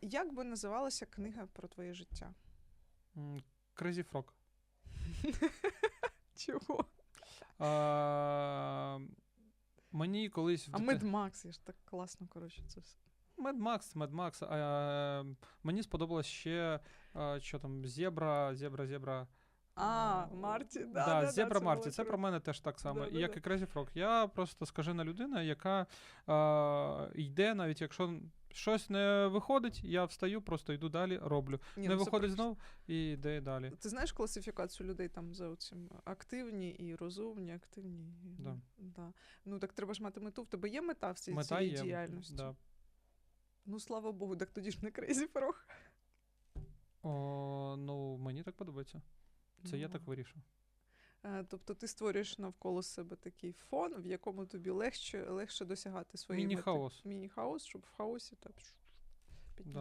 Як би називалася книга про твоє життя? Crazy Frog. Чого? А, мені колись А дитя- Мед Макс, я ж так класно, коротше, це все. Mad Max, Mad Max. А, мені сподобалось ще, а, що там, Зебра, Зебра, Зебра. А, Марті, да, да, да, да, Зебра це Марті. Це про мене теж так само. Да, і да, як да. і Crazy Frog. Я просто скажена людина, яка а, йде, навіть якщо щось не виходить, я встаю, просто йду далі, роблю. Ні, не ну це виходить прикольно. знов і йде далі. Ти знаєш класифікацію людей там за цим активні і розумні, активні. і- Да. Да. Ну так треба ж мати мету. В тебе є мета в цій, Мета цій є. діяльності? Да. Ну слава Богу, так тоді ж не крейзі порог. О, ну, мені так подобається. Це я Ну. так вирішив. Е, Тобто ти створюєш навколо себе такий фон, в якому тобі легше, легше досягати своєї мети. Міні-хаос. Міні-хаос, щоб в хаосі так.